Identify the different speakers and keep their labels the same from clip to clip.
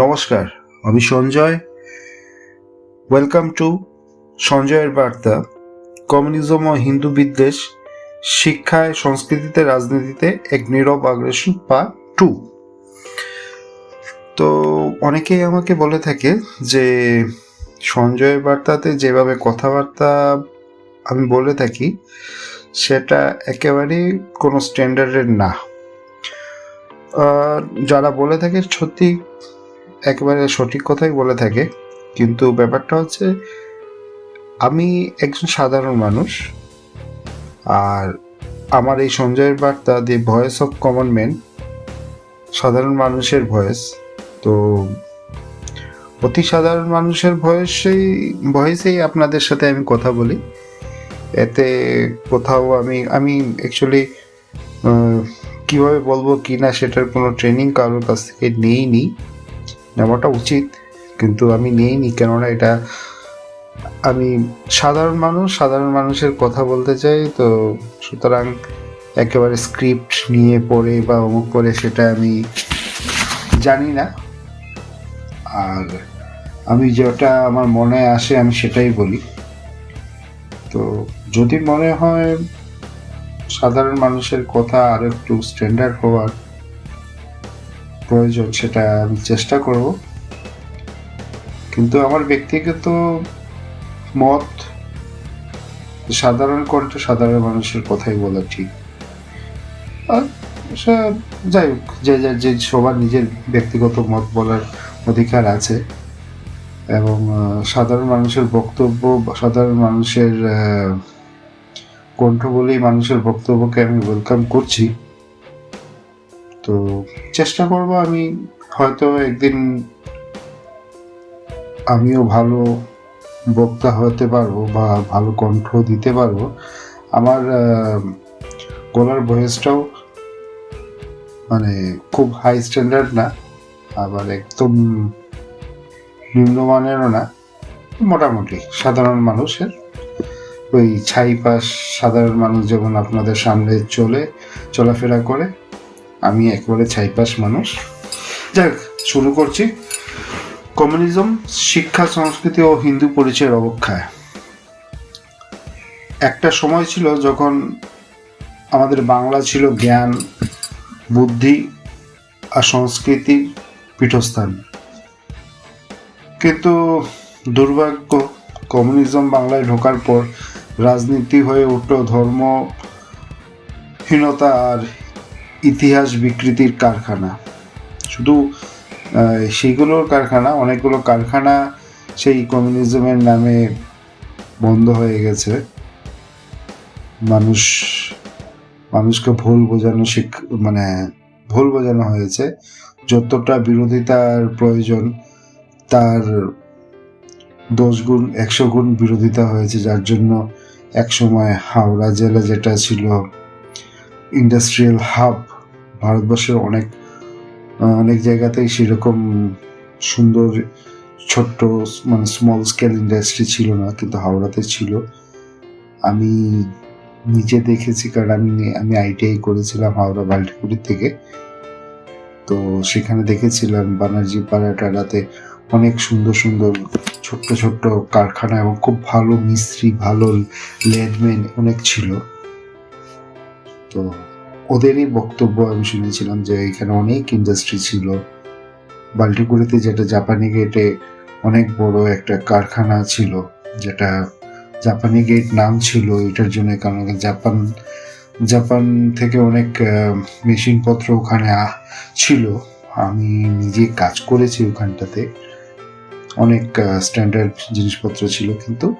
Speaker 1: নমস্কার, আমি Sanjay. Welcome to সঞ্জয়ের বার্তা। কমিউনিজম ও হিন্দু বিদ্বেষ শিক্ষায়, সংস্কৃতিতে, রাজনীতিতে এক নীরব আগ্রাসন পা টু। তো অনেকেই আমাকে বলে থাকে যে সঞ্জয়ের বার্তাতে যেভাবে কথাবার্তা আমি বলে থাকি, সেটা একেবারেই কোনো স্ট্যান্ডার্ডের না। যারা বলে থাকে সত্যি একেবারে সঠিক কথাই বলে থাকে। কিন্তু ব্যাপারটা হচ্ছে, আমি একজন সাধারণ মানুষ, আর আমার এই সঞ্জয়ের বার্তা the voice of common man সাধারণ মানুষের ভয়েস। তো অতি সাধারণ মানুষের ভয়েসেই ভয়েসেই আপনাদের সাথে আমি কথা বলি। এতে কোথাও আমি আমি অ্যাকচুয়ালি কীভাবে বলব কি না সেটার কোনো ট্রেনিং কারোর কাছ থেকে নেইনি। নেওয়াটা উচিত, কিন্তু আমি নেইনি, কেননা এটা আমি সাধারণ মানুষ, সাধারণ মানুষের কথা বলতে চাই, তো সুতরাং একেবারে স্ক্রিপ্ট নিয়ে পড়ে বা অমুক করে সেটা আমি জানি না। আর আমি যেটা আমার মনে আসে আমি সেটাই বলি। তো যদি মনে হয় সাধারণ মানুষের কথা আর একটু স্ট্যান্ডার্ড হওয়ার প্রয়োজন, সেটা আমি চেষ্টা করব। কিন্তু আমার ব্যক্তিগত মত, সাধারণ কণ্ঠে সাধারণ মানুষের কথাই বলা ঠিক। যাই হোক, যে যে সবার নিজের ব্যক্তিগত মত বলার অধিকার আছে। এবং সাধারণ মানুষের বক্তব্য, সাধারণ মানুষের কণ্ঠ বলেই মানুষের বক্তব্যকে আমি ওয়েলকাম করছি। তো চেষ্টা করব আমি হয়তো একদিন আমিও ভালো বক্তা হতে পারব বা ভালো কণ্ঠ দিতে পারব। আমার গলার ভয়েসটাও মানে খুব হাই স্ট্যান্ডার্ড না, আবার একদম নিম্নমানেরও না, মোটামুটি সাধারণ মানুষের। ওই ছাই পাশ সাধারণ মানুষ যেমন আপনাদের সামনে চলে, চলাফেরা করে আমি একেবারে ছাইপাস মানুষ। যাক শুরু করছি। কমিউনিজম, শিক্ষা, সংস্কৃতি ও হিন্দু পরিচয়ের অবক্ষায়। একটা সময় ছিল যখন আমাদের বাংলা ছিল জ্ঞান, বুদ্ধি আর সংস্কৃতির পীঠস্থান। কিন্তু দুর্ভাগ্য, কমিউনিজম বাংলায় ঢোকার পর রাজনীতি হয়ে উঠল ধর্মহীনতা আর ইতিহাস বিকৃতির কারখানা। শুধু সেইগুলোর কারখানা, অনেকগুলো কারখানা সেই কমিউনিজমের নামে বন্ধ হয়ে গেছে। মানুষ, মানুষকে ভুল বোঝানো শিখ মানে ভুল বোঝানো হয়েছে। যতটা বিরোধিতার প্রয়োজন, তার দশ গুণ, একশো গুণ বিরোধিতা হয়েছে। যার জন্য একসময় হাওড়া জেলা যেটা ছিল ইন্ডাস্ট্রিয়াল হাব ভারতবর্ষের অনেক অনেক জায়গাতেই সেরকম সুন্দর ছোট্ট মানে স্মল স্কেল ইন্ডাস্ট্রি ছিল না, কিন্তু হাওড়াতে ছিল। আমি নিজে দেখেছি কারণ আমি আমি আইটিআই করেছিলাম হাওড়া বাল্টিপুরি থেকে। তো সেখানে দেখেছিলাম বানার্জি পাড়া টাড়াতে অনেক সুন্দর সুন্দর ছোট্ট ছোট্ট কারখানা এবং খুব ভালো মিস্ত্রি, ভালো লেডম্যান অনেক ছিল। তো ওদেরই বক্তব্য আমি শুনেছিলাম যে এখানে অনেক ইন্ডাস্ট্রি ছিল। বাল্টিপুরিতে যেটা জাপানি গেটে অনেক বড় একটা কারখানা ছিল, যেটা জাপানি গেট নাম ছিল, এটার জন্য কারণ জাপান জাপান থেকে অনেক মেশিনপত্র ওখানে ছিল। আমি নিজে কাজ করেছি ওখানটাতে। অনেক স্ট্যান্ডার্ড জিনিসপত্র ছিল কিন্তু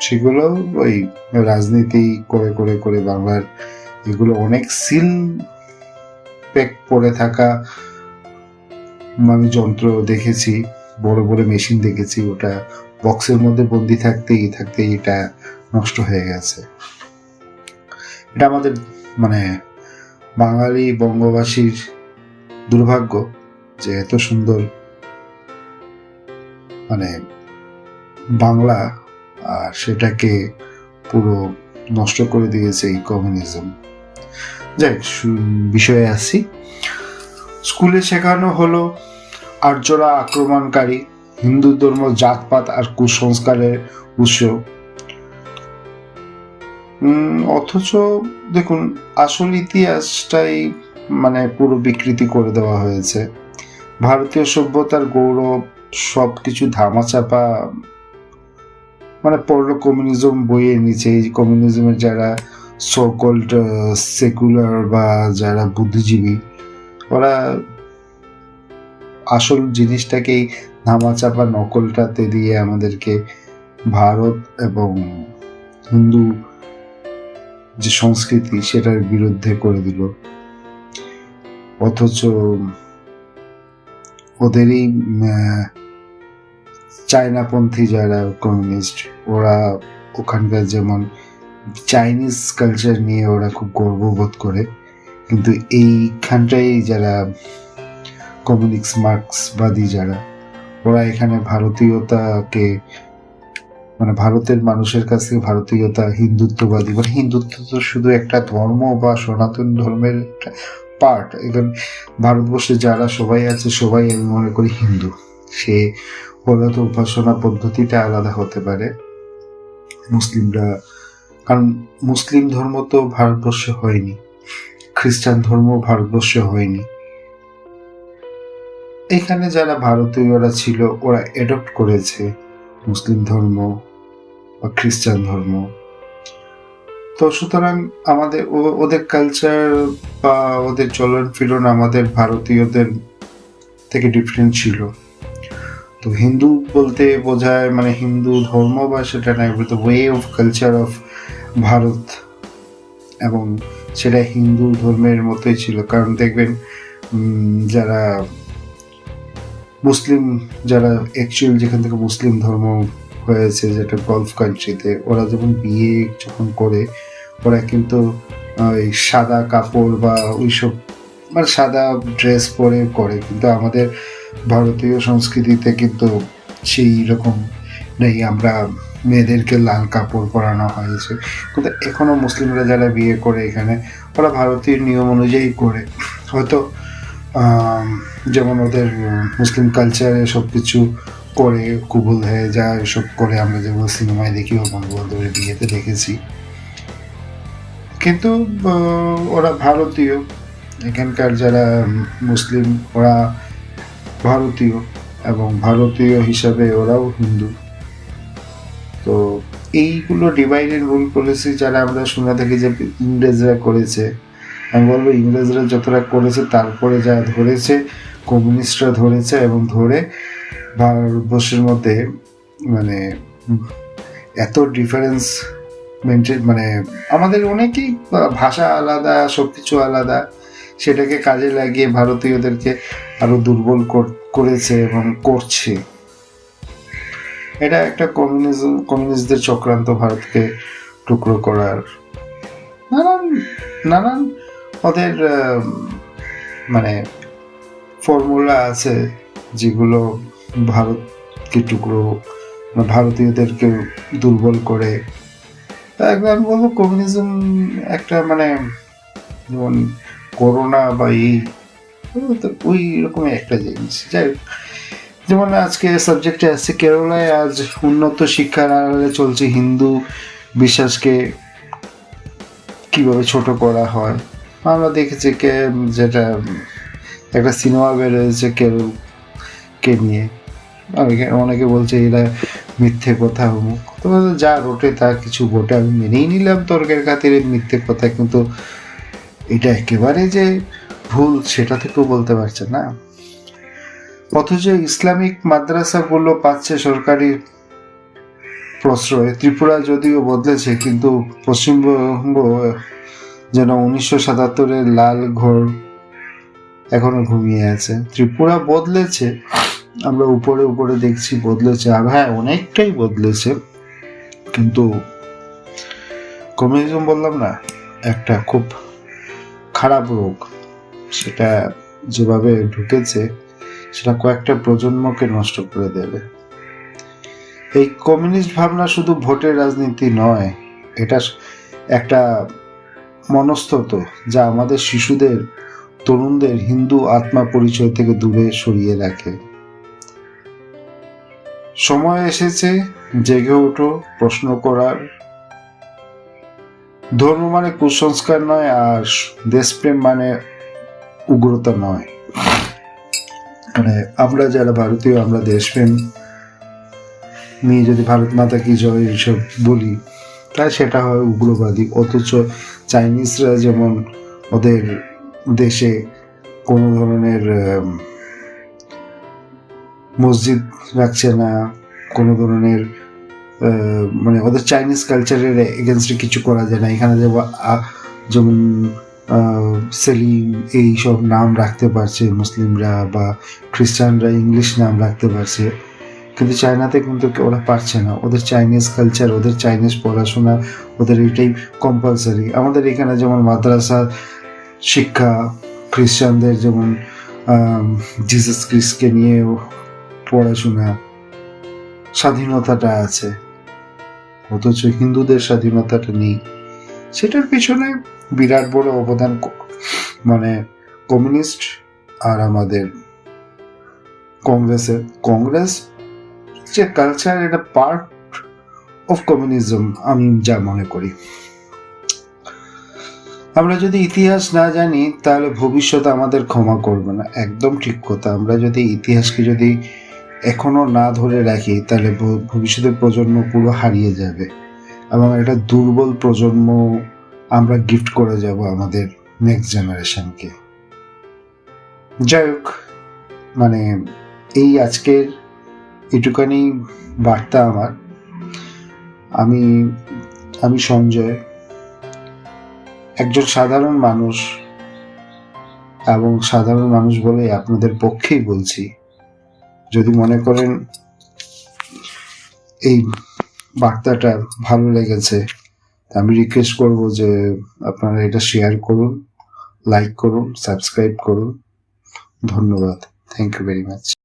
Speaker 1: সেগুলো ওই রাজনীতি করে করে করে বাংলার এগুলো অনেক সিল প্যাক পড়ে থাকা আমি যন্ত্র দেখেছি, বড় বড় মেশিন দেখেছি, ওটা বক্সের মধ্যে বন্দি থাকতেই থাকতেই এটা নষ্ট হয়ে গেছে। এটা আমাদের মানে বাঙালি বঙ্গবাসীর দুর্ভাগ্য যে এত সুন্দর মানে বাংলা আর সেটাকে পুরো নষ্ট করে দিয়েছে এই কমিউনিজম সু- বিষয়ে আসি। স্কুলে শেখানো হলো আর্যরা আক্রমণকারী হিন্দু ধর্ম, জাতপাত আর কুসংস্কারের উৎস। অথচ দেখুন, আসল ইতিহাসটাই মানে পুরো বিকৃতি করে দেওয়া হয়েছে। ভারতীয় সভ্যতার গৌরব সব কিছু ধামাচাপা মানে পড়ল কমিউনিজম বইয়ে নিচে এই কমিউনিজমের যারা সকল্ড সেকুলার বা যারা বুদ্ধিজীবী, ওরা আসল জিনিসটাকেই ধামাচাপা নকলটাতে দিয়ে আমাদেরকে ভারত এবং হিন্দু যে সংস্কৃতি সেটার বিরুদ্ধে করে দিল। অথচ ওদেরই চায়নাপন্থী যারা কমিউনিস্ট, ওরা ওখানকার যেমন চাইনিজ কালচার নিয়ে ওরা খুব গর্ববোধ করে। কিন্তু এইখানটাই যারা কমিউনিক্স মার্ক্সবাদী যারা, ওরা এখানে ভারতীয়তাকে মানে ভারতের মানুষের কাছ থেকে ভারতীয়তা, হিন্দুত্ববাদী মানে হিন্দুত্ব তো শুধু একটা ধর্ম বা সনাতন ধর্মের পার্ট এখানে ভারতবর্ষে যারা সবাই আছে, সবাই আমি মনে করি হিন্দু। সে ওরা তো উপাসনা পদ্ধতিটা আলাদা হতে পারে। মুসলিমরা কারণ মুসলিম ধর্ম তো ভারতবর্ষে হয়নি, খ্রিস্টান ধর্ম ভারতবর্ষে হয়নি। এখানে যারা ভারতীয়রা ছিল, ওরা এডপ্ট করেছে মুসলিম ধর্ম বা খ্রিস্টান ধর্ম। তো সুতরাং আমাদের ওদের কালচার বা ওদের চলন ফিরন আমাদের ভারতীয়দের থেকে ডিফারেন্ট ছিল। তো হিন্দু বলতে বোঝায় মানে হিন্দু ধর্ম বা সেটা নাই way of culture of Bharat এবং সেটা হিন্দু ধর্মের মতোই ছিল। কারণ দেখবেন যারা মুসলিম, যারা অ্যাকচুয়াল যেখান থেকে মুসলিম ধর্ম হয়েছে, যেটা গলফ কান্ট্রিতে ওরা যখন বিয়ে যখন করে, ওরা কিন্তু ওই সাদা কাপড় বা ওইসব মানে সাদা ড্রেস পরে করে। কিন্তু আমাদের ভারতীয় সংস্কৃতিতে কিন্তু সেই রকম নেই। আমরা মেয়েদেরকে লাল কাপড় পরানো হয়েছে। কিন্তু এখনও মুসলিমরা যারা বিয়ে করে এখানে, ওরা ভারতীয় নিয়ম অনুযায়ী করে। হয়তো যেমন ওদের মুসলিম কালচারে সব কিছু করে, কুবুল হয়ে যা এসব করে আমরা যেগুলো সিনেমায় দেখি, ও বন্ধু বান্ধবের বিয়েতে দেখেছি। কিন্তু ওরা ভারতীয়। এখানকার যারা মুসলিম, ওরা ভারতীয় এবং ভারতীয় হিসাবে ওরাও হিন্দু। এইগুলো ডিভাইডেড রুল পলিসি যারা আমরা শুনে থাকি যে ইংরেজরা করেছে, আমি বলব ইংরেজরা যতটা করেছে তারপরে যা ধরেছে কমিউনিস্টরা ধরেছে এবং ধরে ভারতবর্ষের মধ্যে মানে এত ডিফারেন্স মেনটেন মানে আমাদের অনেকেই ভাষা আলাদা সব কিছু আলাদা, সেটাকে কাজে লাগিয়ে ভারতীয়দেরকে আরও দুর্বল করেছে এবং করছে। এটা একটা কমিউনিজম কমিউনিস্টদের চক্রান্ত ভারতকে টুকরো করার। নানান নানান ওদের মানে ফর্মুলা আছে যেগুলো ভারতকে টুকরো মানে ভারতীয়দেরকে দুর্বল করে। একবার আমি বলব কমিউনিজম একটা মানে যেমন করোনা বা এই ওই রকমের একটা জিনিস। যাই হোক, যেমন আজকে সাবজেক্টে আসছে কেরলায় আজ উন্নত শিক্ষার আড়ালে চলছে হিন্দু বিশ্বাসকে কীভাবে ছোট করা হয়। আমরা দেখেছি কে, যেটা একটা সিনেমা বেরোয়েছে কেরল কে নিয়ে অনেকে- অনেকে বলছে এরা মিথ্যে কথা অমুক। তো যা রোটে তা কিছু বটে আমি মেনেই নিলাম তর্কের খাতিরে মিথ্যে কথা, কিন্তু এটা একেবারে যে ভুল, সেটা থেকেও বলতে পারছে না। অথচ ইসলামিক মাদ্রাসাগুলো পাচ্ছে সরকারি প্রশ্রয়। ত্রিপুরা যদিও বদলেছে, কিন্তু পশ্চিমবঙ্গ যেন উনিশশো সাতাত্তরের লাল ঘর এখনও ঘুমিয়ে আছে। ত্রিপুরা বদলেছে, আমরা উপরে উপরে দেখছি বদলেছে। আর হ্যাঁ অনেকটাই বদলেছে, কিন্তু কমিউনিজম বললাম না, একটা খুব খারাপ রোগ। সেটা যেভাবে ঢুকেছে সেটা কয়েকটা প্রজন্মকে নষ্ট করে দেবে। এই কমিউনিস্ট ভাবনা শুধু ভোটের রাজনীতি নয়, এটা একটা মনস্তত যা আমাদের শিশুদের, তরুণদের হিন্দু আত্মা পরিচয় থেকে দূরে সরিয়ে রাখে। সময় এসেছে, জেগে ওঠো, প্রশ্ন করার। ধর্ম মানে কুসংস্কার নয়, আর দেশপ্রেম মানে উগ্রতা নয়। মানে আমরা যারা ভারতীয়, আমরা দেশপ্রেম নিয়ে যদি ভারত মাতা কি জয় এইসব বলি তাহলে সেটা হয় উগ্রবাদী। অথচ চাইনিজরা যেমন ওদের দেশে কোনো ধরনের মসজিদ রাখছে না, কোনো ধরনের মানে ওদের চাইনিজ কালচারের এগেনস্টে কিছু করা যায় না। এখানে যেমন সেলিম এই সব নাম রাখতে পারছে, মুসলিমরা বা খ্রিস্টানরা ইংলিশ নাম রাখতে পারছে। কিন্তু চায়নাতে কিন্তু ওরা পারছে না। ওদের চাইনিজ কালচার ওদের চাইনিজ পড়াশোনা, ওদের এটাই কম্পালসারি আমাদের এখানে যেমন মাদ্রাসা, শিক্ষা, খ্রিস্টানদের যেমন জিসাস ক্রিস্টকে নিয়ে পড়াশোনা, স্বাধীনতাটা আছে। অথচ হিন্দুদের স্বাধীনতাটা নেই। সেটার পিছনে বিরাট বড় অবদান মানে কমিউনিস্ট আর আমাদের কংগ্রেসের, কংগ্রেস যে কালচার এটা পার্ট অফ কমিউনিজম আমি যা মনে করি। আমরা যদি ইতিহাস না জানি, তাহলে ভবিষ্যৎ আমাদের ক্ষমা করবে না। একদম ঠিক কথা। আমরা যদি ইতিহাসকে যদি এখনও না ধরে রাখি, তাহলে ভবিষ্যতের প্রজন্ম পুরো হারিয়ে যাবে। এবং একটা দুর্বল প্রজন্ম আমরা গিফট করে যাব আমাদের নেক্সট জেনারেশনকে যাই হোক মানে এই আজকের এটুকানি বার্তা আমার। আমি আমি সঞ্জয়, একজন সাধারণ মানুষ এবং সাধারণ মানুষ বলে আপনাদের পক্ষেই বলছি। যদি মনে করেন এই বার্তাটা ভালো লেগেছে আমি রিকোয়েস্ট করব যে আপনারা এটা শেয়ার করুন লাইক করুন সাবস্ক্রাইব করুন। ধন্যবাদ। Thank you very much